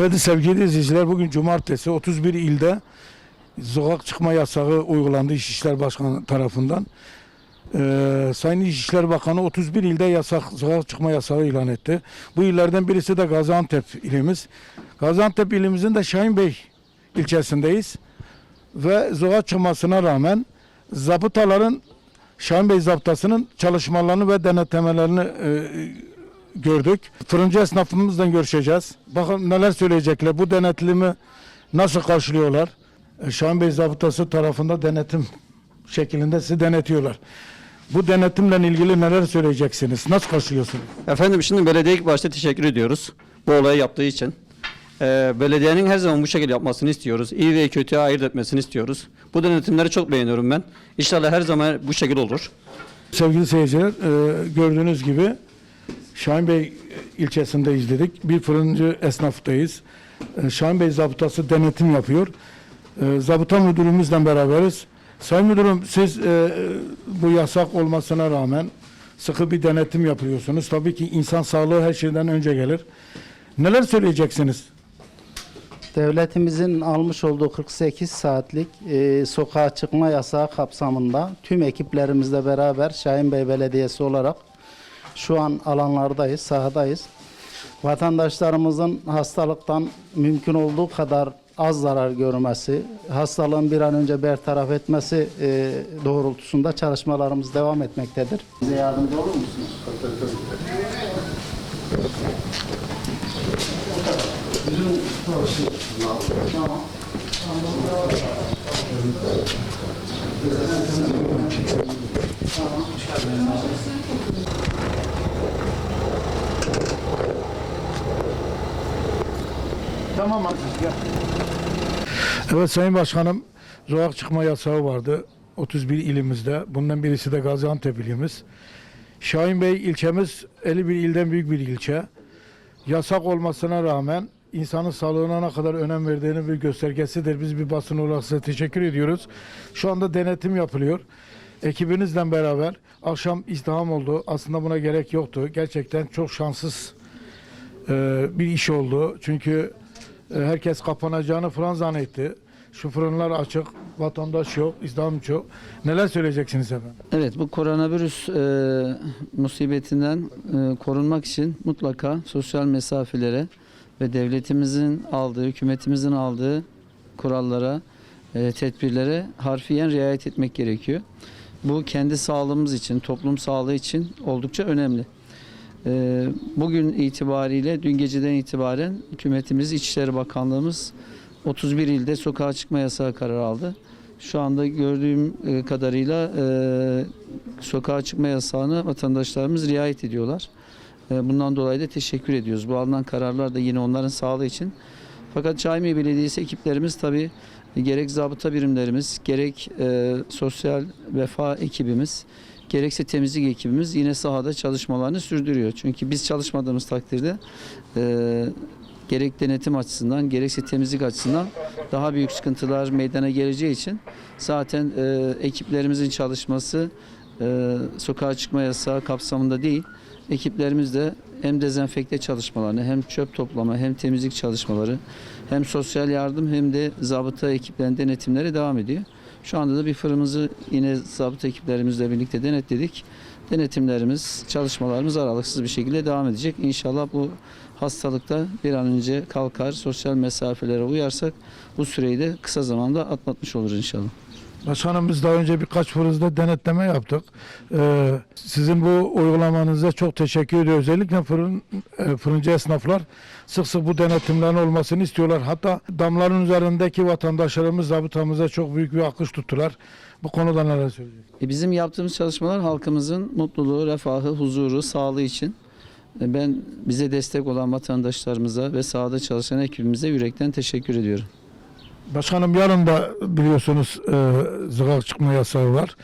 Evet sevgili izleyiciler bugün cumartesi 31 ilde sokak çıkma yasağı uygulandı İçişler Başkanı tarafından. Ee, Sayın İçişler Bakanı 31 ilde yasak sokak çıkma yasağı ilan etti. Bu illerden birisi de Gaziantep ilimiz. Gaziantep ilimizin de Şahinbey ilçesindeyiz. Ve sokağa çıkmasına rağmen zabıtaların Şahinbey zabıtasının çalışmalarını ve denetlemelerini e, gördük. Fırıncı esnafımızla görüşeceğiz. Bakın neler söyleyecekler. Bu denetlimi nasıl karşılıyorlar? E, Şahin Bey zabıtası tarafında denetim şeklinde sizi denetiyorlar. Bu denetimle ilgili neler söyleyeceksiniz? Nasıl karşılıyorsunuz? Efendim şimdi belediye ilk başta teşekkür ediyoruz bu olayı yaptığı için. Ee, belediyenin her zaman bu şekilde yapmasını istiyoruz. İyi ve kötüye ayırt etmesini istiyoruz. Bu denetimleri çok beğeniyorum ben. İnşallah her zaman bu şekilde olur. Sevgili seyirciler, e, gördüğünüz gibi Şahin Bey ilçesinde izledik. Bir fırıncı esnaftayız. E, Şahin Bey zabıtası denetim yapıyor. E, zabıta müdürümüzle beraberiz. Sayın müdürüm siz e, bu yasak olmasına rağmen sıkı bir denetim yapıyorsunuz. Tabii ki insan sağlığı her şeyden önce gelir. Neler söyleyeceksiniz? Devletimizin almış olduğu 48 saatlik e, sokağa çıkma yasağı kapsamında tüm ekiplerimizle beraber Şahin Bey Belediyesi olarak şu an alanlardayız, sahadayız. Vatandaşlarımızın hastalıktan mümkün olduğu kadar az zarar görmesi, hastalığın bir an önce bertaraf etmesi e, doğrultusunda çalışmalarımız devam etmektedir. Bize yardımcı olur musunuz? Tamam. Tamam Evet Sayın Başkanım, sokak çıkma yasağı vardı 31 ilimizde. Bundan birisi de Gaziantep ilimiz. Şahin Bey ilçemiz 51 ilden büyük bir ilçe. Yasak olmasına rağmen insanın sağlığına ne kadar önem verdiğini bir göstergesidir. Biz bir basın olarak size teşekkür ediyoruz. Şu anda denetim yapılıyor. Ekibinizle beraber akşam izdiham oldu. Aslında buna gerek yoktu. Gerçekten çok şanssız bir iş oldu. Çünkü herkes kapanacağını falan zannetti. Şu fırınlar açık, vatandaş yok, izdiham çok. Neler söyleyeceksiniz efendim? Evet bu koronavirüs e, musibetinden e, korunmak için mutlaka sosyal mesafelere ve devletimizin aldığı, hükümetimizin aldığı kurallara, e, tedbirlere harfiyen riayet etmek gerekiyor. Bu kendi sağlığımız için, toplum sağlığı için oldukça önemli. E, bugün itibariyle, dün geceden itibaren hükümetimiz, İçişleri Bakanlığımız 31 ilde sokağa çıkma yasağı kararı aldı. Şu anda gördüğüm e, kadarıyla e, sokağa çıkma yasağına vatandaşlarımız riayet ediyorlar. E, bundan dolayı da teşekkür ediyoruz. Bu alınan kararlar da yine onların sağlığı için. Fakat Çaymi Belediyesi ekiplerimiz tabii gerek zabıta birimlerimiz, gerek sosyal vefa ekibimiz, gerekse temizlik ekibimiz yine sahada çalışmalarını sürdürüyor. Çünkü biz çalışmadığımız takdirde e, gerek denetim açısından gerekse temizlik açısından daha büyük sıkıntılar meydana geleceği için zaten e, ekiplerimizin çalışması e, sokağa çıkma yasağı kapsamında değil. Ekiplerimiz de hem dezenfekte çalışmalarını hem çöp toplama hem temizlik çalışmaları hem sosyal yardım hem de zabıta ekiplerinin denetimleri devam ediyor. Şu anda da bir fırımızı yine zabıta ekiplerimizle birlikte denetledik. Denetimlerimiz, çalışmalarımız aralıksız bir şekilde devam edecek. İnşallah bu hastalıkta bir an önce kalkar, sosyal mesafelere uyarsak bu süreyi de kısa zamanda atlatmış oluruz inşallah. Başkanım biz daha önce birkaç fırında denetleme yaptık. Ee, sizin bu uygulamanıza çok teşekkür ediyoruz. Özellikle fırın, e, fırıncı esnaflar sık sık bu denetimlerin olmasını istiyorlar. Hatta damların üzerindeki vatandaşlarımız zabıtamıza çok büyük bir akış tuttular. Bu konuda neler söyleyecek? E, Bizim yaptığımız çalışmalar halkımızın mutluluğu, refahı, huzuru, sağlığı için. E, Ben bize destek olan vatandaşlarımıza ve sahada çalışan ekibimize yürekten teşekkür ediyorum. Başkanım yarın da biliyorsunuz e, zıgak çıkma yasağı var.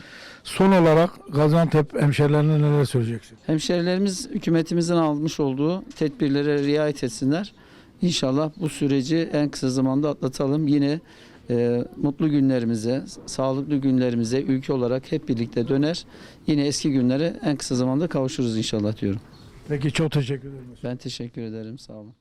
Son olarak Gaziantep hemşerilerine neler söyleyeceksin? Hemşerilerimiz hükümetimizin almış olduğu tedbirlere riayet etsinler. İnşallah bu süreci en kısa zamanda atlatalım. Yine e, mutlu günlerimize, sağlıklı günlerimize ülke olarak hep birlikte döner. Yine eski günlere en kısa zamanda kavuşuruz inşallah diyorum. Peki çok teşekkür ederim. Ben teşekkür ederim. Sağ olun.